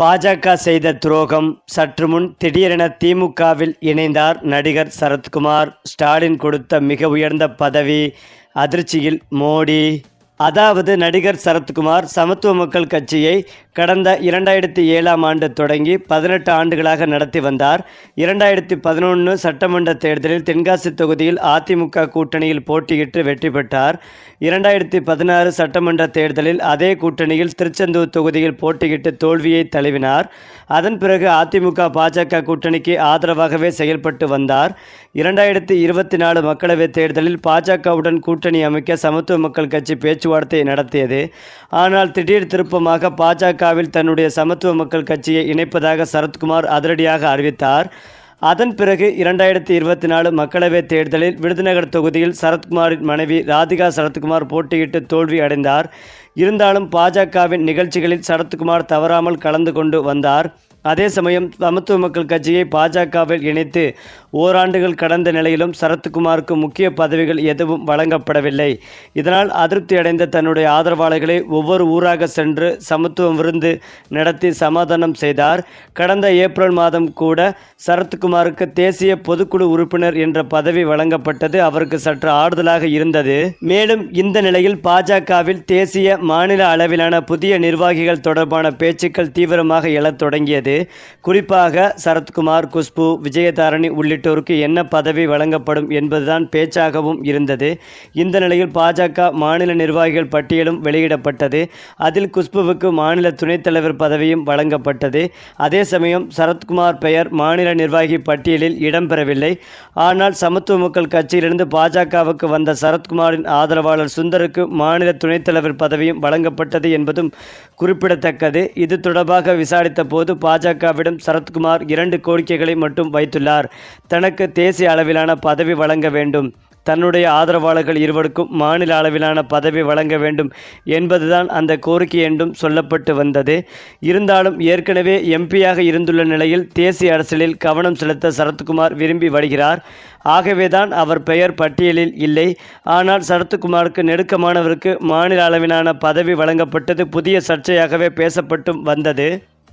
பாஜக செய்த துரோகம் சற்று முன் திடீரென திமுகவில் இணைந்தார் நடிகர் சரத்குமார். ஸ்டாலின் கொடுத்த மிக உயர்ந்த பதவி அதிர்ச்சியில் மோடி. அதாவது நடிகர் சரத்குமார் சமத்துவ மக்கள் கட்சியை கடந்த இரண்டாயிரத்தி ஏழாம் ஆண்டு தொடங்கி பதினெட்டு ஆண்டுகளாக நடத்தி வந்தார். இரண்டாயிரத்தி பதினொன்று சட்டமன்ற தேர்தலில் தென்காசி தொகுதியில் அதிமுக கூட்டணியில் போட்டியிட்டு வெற்றி பெற்றார். இரண்டாயிரத்தி பதினாறு சட்டமன்ற தேர்தலில் அதே கூட்டணியில் திருச்செந்தூர் தொகுதியில் போட்டியிட்டு தோல்வியை தழுவினார். அதன் பிறகு அதிமுக பாஜக கூட்டணிக்கு ஆதரவாகவே செயல்பட்டு வந்தார். இரண்டாயிரத்தி இருபத்தி நாலு மக்களவைத் தேர்தலில் பாஜகவுடன் கூட்டணி அமைக்க சமத்துவ மக்கள் கட்சி பேச்சு பேச்சுவார்த்தை நடத்தியது. ஆனால் திடீர் திருப்பமாக பாஜகவில் தன்னுடைய சமத்துவ மக்கள் கட்சியை இணைப்பதாக சரத்குமார் அதிரடியாக அறிவித்தார். அதன் பிறகு இரண்டாயிரத்தி இருபத்தி நாலு மக்களவைத் தேர்தலில் விருதுநகர் தொகுதியில் சரத்குமாரின் மனைவி ராதிகா சரத்குமார் போட்டியிட்டு தோல்வி அடைந்தார். இருந்தாலும் பாஜகவின் நிகழ்ச்சிகளில் சரத்குமார் தவறாமல் கலந்து கொண்டு வந்தார். அதே சமயம் சமத்துவ மக்கள் கட்சியை பாஜகவில் இணைத்து ஓராண்டுகள் கடந்த நிலையிலும் சரத்குமாருக்கு முக்கிய பதவிகள் எதுவும் வழங்கப்படவில்லை. இதனால் அதிருப்தி அடைந்த தன்னுடைய ஆதரவாளர்களை ஒவ்வொரு ஊராக சென்று சமத்துவம் விருந்து நடத்தி சமாதானம் செய்தார். கடந்த ஏப்ரல் மாதம் கூட சரத்குமாருக்கு தேசிய பொதுக்குழு உறுப்பினர் என்ற பதவி வழங்கப்பட்டது அவருக்கு சற்று ஆறுதலாக இருந்தது. மேலும் இந்த நிலையில் பாஜகவில் தேசிய மாநில அளவிலான புதிய நிர்வாகிகள் தொடர்பான பேச்சுக்கள் தீவிரமாக எழத் தொடங்கியது. குறிப்பாக சரத்குமார் குஷ்பு விஜயதாரணி உள்ளிட்ட உள்ளிட்டோருக்கு என்ன பதவி வழங்கப்படும் என்பதுதான் பேச்சாகவும் இருந்தது. இந்த நிலையில் பாஜக மாநில நிர்வாகிகள் பட்டியலும் வெளியிடப்பட்டது. அதில் குஷ்புவுக்கு மாநில துணைத் தலைவர் பதவியும் வழங்கப்பட்டது. அதே சமயம் சரத்குமார் பெயர் மாநில நிர்வாகி பட்டியலில் இடம்பெறவில்லை. ஆனால் சமத்துவ மக்கள் கட்சியிலிருந்து பாஜகவுக்கு வந்த சரத்குமாரின் ஆதரவாளர் சுந்தருக்கு மாநில துணைத் தலைவர் பதவியும் வழங்கப்பட்டது என்பதும் குறிப்பிடத்தக்கது. இது தொடர்பாக விசாரித்த போது பாஜகவிடம் சரத்குமார் இரண்டு கோரிக்கைகளை மட்டும் வைத்துள்ளார். தனக்கு தேசிய அளவிலான பதவி வழங்க வேண்டும். தன்னுடைய ஆதரவாளர்கள் இருவருக்கும் மாநில அளவிலான பதவி வழங்க வேண்டும் என்பதுதான் அந்த கோரிக்கை என்றும் சொல்லப்பட்டு வந்தது. இருந்தாலும் ஏற்கனவே எம்பியாக இருந்துள்ள நிலையில் தேசிய அரசியலில் கவனம் செலுத்த சரத்குமார் விரும்பி வருகிறார். ஆகவேதான் அவர் பெயர் பட்டியலில் இல்லை. ஆனால் சரத்குமாருக்கு நெருக்கமானவருக்கு மாநில அளவிலான பதவி வழங்கப்பட்டது புதிய சர்ச்சையாகவே பேசப்பட்டும் வந்தது.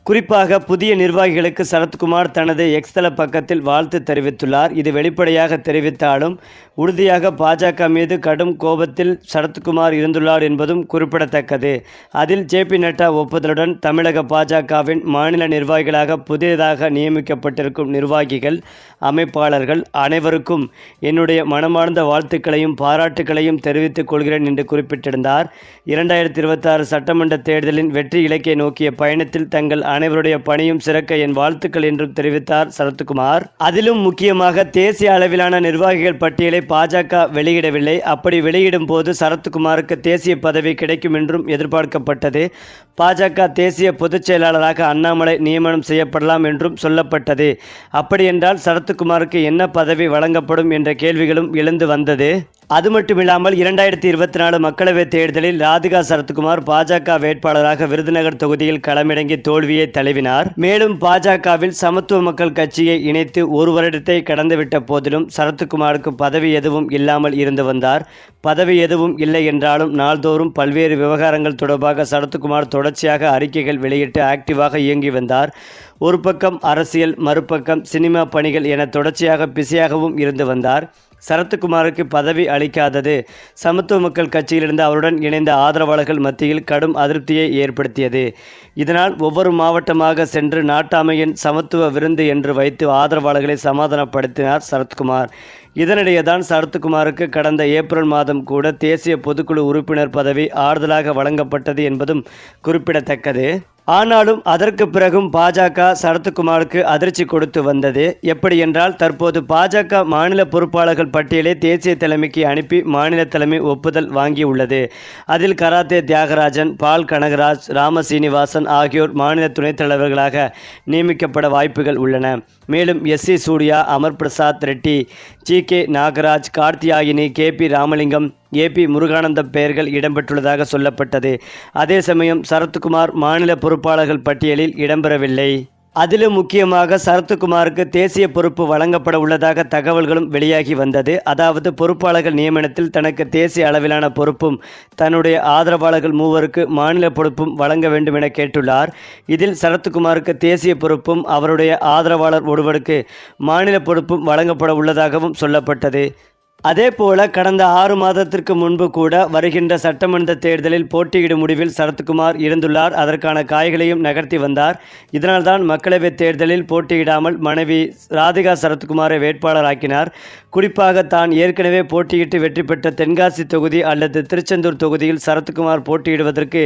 குறிப்பாக புதிய நிர்வாகிகளுக்கு சரத்குமார் தனது எக்ஸ்தல பக்கத்தில் வாழ்த்து தெரிவித்துள்ளார். இது வெளிப்படையாக தெரிவித்தாலும் உறுதியாக பாஜக மீது கடும் கோபத்தில் சரத்குமார் இருந்துள்ளார் என்பதும் குறிப்பிடத்தக்கது. அதில் ஜேபி நட்டா ஒப்புதலுடன் தமிழக பாஜகவின் மாநில நிர்வாகிகளாக புதியதாக நியமிக்கப்பட்டிருக்கும் நிர்வாகிகள் அமைப்பாளர்கள் அனைவருக்கும் என்னுடைய மனமார்ந்த வாழ்த்துக்களையும் பாராட்டுக்களையும் தெரிவித்துக் கொள்கிறேன் என்று குறிப்பிட்டிருந்தார். இரண்டாயிரத்தி இருபத்தாறு சட்டமன்ற தேர்தலின் வெற்றி இலக்கை நோக்கிய பயணத்தில் தங்கள் அனைவருடைய பணியும் சிறக்க என் வாழ்த்துக்கள் என்றும் தெரிவித்தார் சரத்குமார். அதிலும் முக்கியமாக தேசிய அளவிலான நிர்வாகிகள் பட்டியலை பாஜக வெளியிடவில்லை. அப்படி வெளியிடும் போது சரத்குமாருக்கு தேசிய பதவி கிடைக்கும் என்றும் எதிர்பார்க்கப்பட்டது. பாஜக தேசிய பொதுச் செயலாளராக அண்ணாமலை நியமனம் செய்யப்படலாம் என்றும் சொல்லப்பட்டது. அப்படியென்றால் சரத்குமாருக்கு என்ன பதவி வழங்கப்படும் என்ற கேள்விகளும் எழுந்து வந்தது. அது மட்டுமில்லாமல் இரண்டாயிரத்தி இருபத்தி நாலு மக்களவைத் தேர்தலில் ராதிகா சரத்குமார் பாஜக வேட்பாளராக விருதுநகர் தொகுதியில் களமிறங்கி தோல்வியை தழுவினார். மேலும் பாஜகவில் சமத்துவ மக்கள் கட்சியை இணைத்து ஒரு வருடத்தை கடந்துவிட்ட போதிலும் சரத்குமாருக்கு பதவி எதுவும் இல்லாமல் இருந்து வந்தார். பதவி எதுவும் இல்லை என்றாலும் நாள்தோறும் பல்வேறு விவகாரங்கள் தொடர்பாக சரத்குமார் தொடர்ச்சியாக அறிக்கைகள் வெளியிட்டு ஆக்டிவாக இயங்கி வந்தார். ஒரு பக்கம் அரசியல் மறுபக்கம் சினிமா பணிகள் என தொடர்ச்சியாக பிஸியாகவும் இருந்து வந்தார். சரத்குமாருக்கு பதவி அளிக்காதது. சமத்துவ மக்கள் கட்சியிலிருந்து அவருடன் இணைந்த ஆதரவாளர்கள் மத்தியில் கடும் அதிருப்தியை ஏற்படுத்தியது. இதனால் ஒவ்வொரு மாவட்டமாக சென்று நாட்டாமையின் சமத்துவ விருந்து என்று வைத்து ஆதரவாளர்களை சமாதானப்படுத்தினார் சரத்குமார். இதனிடையே தான் சரத்குமாருக்கு கடந்த ஏப்ரல் மாதம் கூட தேசிய பொதுக்குழு உறுப்பினர் பதவி ஆறுதலாக வழங்கப்பட்டது என்பதும் குறிப்பிடத்தக்கது. ஆனாலும் அதற்கு பிறகும் பாஜக சரத்குமாருக்கு அதிர்ச்சி கொடுத்து வந்தது. எப்படி என்றால் தற்போது பாஜக மாநில பொறுப்பாளர்கள் பட்டியலை தேசிய தலைமைக்கு அனுப்பி மாநில தலைமை ஒப்புதல் வாங்கியுள்ளது. அதில் கராத்தே தியாகராஜன் பால் கனகராஜ் ராம சீனிவாசன் ஆகியோர் மாநில துணைத் தலைவர்களாக நியமிக்கப்பட வாய்ப்புகள் உள்ளன. மேலும் S C Surya Amar Prasad Reddy G K Nagaraj Karthiyayini K P Ramalingam A P Muruganandam பெயர்கள் இடம்பெற்றுள்ளதாக சொல்லப்பட்டது. அதே சமயம் சரத்குமார் மாநில பொறுப்பாளர்கள் பட்டியலில் இடம்பெறவில்லை. அதிலும் முக்கியமாக சரத்குமாருக்கு தேசிய பொறுப்பு வழங்கப்பட உள்ளதாக தகவல்களும் வெளியாகி வந்தது. அதாவது பொறுப்பாளர்கள் நியமனத்தில் தனக்கு தேசிய அளவிலான பொறுப்பும் தன்னுடைய ஆதரவாளர்கள் மூவருக்கு மாநில பொறுப்பும் வழங்க வேண்டும் என கேட்டுள்ளார். இதில் சரத்குமாருக்கு தேசிய பொறுப்பும் அவருடைய ஆதரவாளர் ஒருவருக்கு மாநில பொறுப்பும் வழங்கப்பட உள்ளதாகவும் சொல்லப்பட்டது. அதேபோல கடந்த ஆறு மாதத்திற்கு முன்பு கூட வருகின்ற சட்டமன்ற தேர்தலில் போட்டியிடும் முடிவில் சரத்குமார் இருந்துள்ளார். அதற்கான காய்களையும் நகர்த்தி வந்தார். இதனால்தான் மக்களவைத் தேர்தலில் போட்டியிடாமல் மனைவி ராதிகா சரத்குமாரை வேட்பாளராக்கினார். குறிப்பாக தான் ஏற்கனவே போட்டியிட்டு வெற்றி பெற்ற தென்காசி தொகுதி அல்லது திருச்செந்தூர் தொகுதியில் சரத்குமார் போட்டியிடுவதற்கு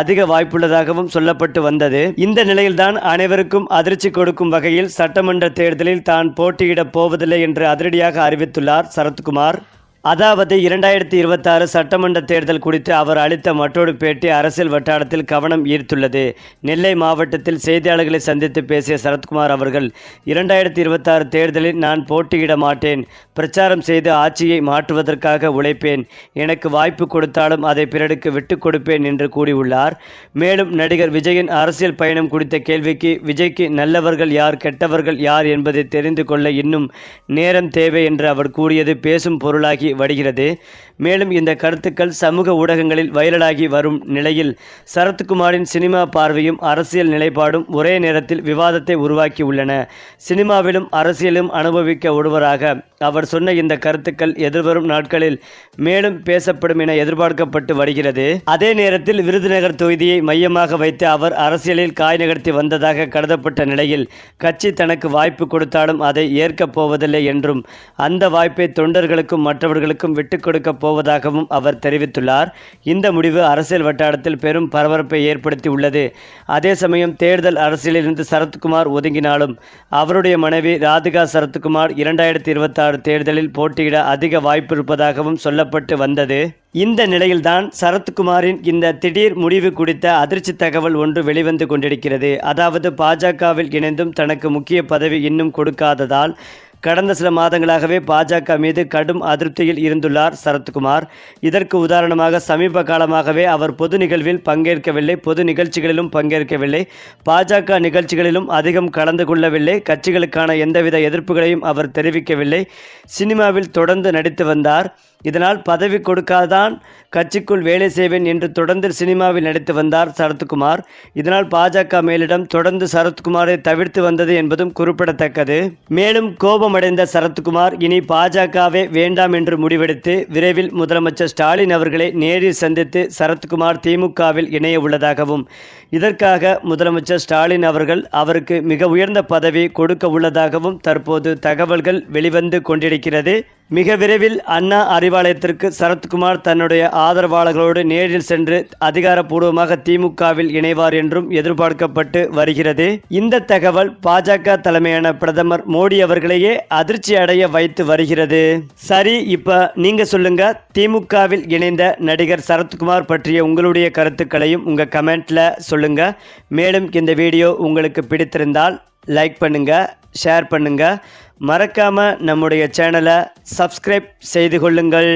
அதிக வாய்ப்புள்ளதாகவும் சொல்லப்பட்டு வந்தது. இந்த நிலையில்தான் அனைவருக்கும் அதிர்ச்சி கொடுக்கும் வகையில் சட்டமன்ற தேர்தலில் தான் போட்டியிடப் போவதில்லை என்று அதிரடியாக அறிவித்துள்ளார் சரத்குமார். कुमार அதாவது இரண்டாயிரத்தி இருபத்தாறு சட்டமன்ற தேர்தல் குறித்து அவர் அளித்த மற்றொரு பேட்டி அரசியல் வட்டாரத்தில் கவனம் ஈர்த்துள்ளது. நெல்லை மாவட்டத்தில் செய்தியாளர்களை சந்தித்து பேசிய சரத்குமார் அவர்கள் இரண்டாயிரத்தி இருபத்தாறு தேர்தலில் நான் போட்டியிட மாட்டேன் பிரச்சாரம் செய்து ஆட்சியை மாற்றுவதற்காக உழைப்பேன் எனக்கு வாய்ப்பு கொடுத்தாலும் அதை பிறருக்கு விட்டுக் கொடுப்பேன் என்று கூறியுள்ளார். மேலும் நடிகர் விஜயின் அரசியல் பயணம் குறித்த கேள்விக்கு விஜய்க்கு நல்லவர்கள் யார் கெட்டவர்கள் யார் என்பதை தெரிந்து கொள்ள இன்னும் நேரம் தேவை என்று அவர் கூறியது பேசும் பொருளாகி வருகிறது மேலும் இந்த கருத்துக்கள் சமூக ஊடகங்களில் வைரலாகி வரும் நிலையில் சரத்குமாரின் சினிமா பார்வையும் அரசியல் நிலைப்பாடும் ஒரே நேரத்தில் விவாதத்தை உருவாக்கி உள்ளன. சினிமாவிலும் அரசியலும் அனுபவிக்க ஒருவராக அவர் சொன்ன இந்த கருத்துக்கள் எதிர்வரும் நாட்களில் மேலும் பேசப்படும் என எதிர்பார்க்கப்பட்டு வருகிறது. அதே நேரத்தில் விருதுநகர் தொகுதியை மையமாக வைத்து அவர் அரசியலில் காய் நகர்த்தி வந்ததாக கருதப்பட்ட நிலையில் கட்சி தனக்கு வாய்ப்பு கொடுத்தாலும் அதை ஏற்கப் போவதில்லை என்றும் அந்த வாய்ப்பை தொண்டர்களுக்கும் மற்றவர்களுக்கும் விட்டுக் கொடுக்கப் போவதாகவும் அவர் தெரிவித்துள்ளார். இந்த முடிவு அரசியல் வட்டாரத்தில் பெரும் பரபரப்பை ஏற்படுத்தி உள்ளது. அதே சமயம் தேர்தல் அரசியலிலிருந்து சரத்குமார் ஒதுங்கினாலும் அவருடைய மனைவி ராதிகா சரத்குமார் இரண்டாயிரத்தி இருபத்தாறு தேர்தலில் போட்டியிட அதிக வாய்ப்பு இருப்பதாகவும் சொல்லப்பட்டு வந்தது. இந்த நிலையில்தான் சரத்குமாரின் இந்த திடீர் முடிவு குறித்த அதிர்ச்சி தகவல் ஒன்று வெளிவந்து கொண்டிருக்கிறது. அதாவது பாஜகவில் இணைந்தும் தனக்கு முக்கிய பதவி இன்னும் கொடுக்காததால் கடந்த சில மாதங்களாகவே பாஜக மீது கடும் அதிருப்தியில் இருந்துள்ளார் சரத்குமார். இதற்கு உதாரணமாக சமீப காலமாகவே அவர் பொது நிகழ்வில் பங்கேற்கவில்லை. பொது நிகழ்ச்சிகளிலும் பங்கேற்கவில்லை. பாஜக நிகழ்ச்சிகளிலும் அதிகம் கலந்து கொள்ளவில்லை. கட்சிகளுக்கான எந்தவித எதிர்ப்புகளையும் அவர் தெரிவிக்கவில்லை. சினிமாவில் தொடர்ந்து நடித்து வந்தார். இதனால் பதவி கொடுக்காதான் கட்சிக்குள் வேலை செய்வேன் என்று தொடர்ந்து சினிமாவில் நடித்து வந்தார் சரத்குமார். இதனால் பாஜக மேலிடம் தொடர்ந்து சரத்குமாரை தவிர்த்து வந்தது என்பதும் குறிப்பிடத்தக்கது. மேலும் கோபம் கோபமடைந்த சரத்குமார் இனி பாஜகவே வேண்டாம் என்று முடிவெடுத்து விரைவில் முதலமைச்சர் ஸ்டாலின் அவர்களை நேரில் சந்தித்து சரத்குமார் திமுகவில் இணைய உள்ளதாகவும் இதற்காக முதலமைச்சர் ஸ்டாலின் அவர்கள் அவருக்கு மிக உயர்ந்த பதவி கொடுக்க உள்ளதாகவும் தற்போது தகவல்கள் வெளிவந்து கொண்டிருக்கிறது. மிக விரைவில் அண்ணா அறிவாலயத்திற்கு சரத்குமார் தன்னுடைய ஆதரவாளர்களோடு நேரில் சென்று அதிகாரப்பூர்வமாக திமுகவில் இணைவார் என்றும் எதிர்பார்க்கப்பட்டு வருகிறது. இந்த தகவல் பாஜக தலைமையான பிரதமர் மோடி அவர்களையே அதிர்ச்சி அடைய வைத்து வருகிறது. சரி இப்ப நீங்க சொல்லுங்க திமுகவில் இணைந்த நடிகர் சரத்குமார் பற்றிய உங்களுடைய கருத்துக்களையும் உங்க கமெண்ட்ல சொல்லுங்க. மேலும் இந்த வீடியோ உங்களுக்கு பிடித்திருந்தால் லைக் பண்ணுங்க ஷேர் பண்ணுங்க. மறக்காம நம்முடைய சேனலை சப்ஸ்கிரைப் செய்து கொள்ளுங்கள்.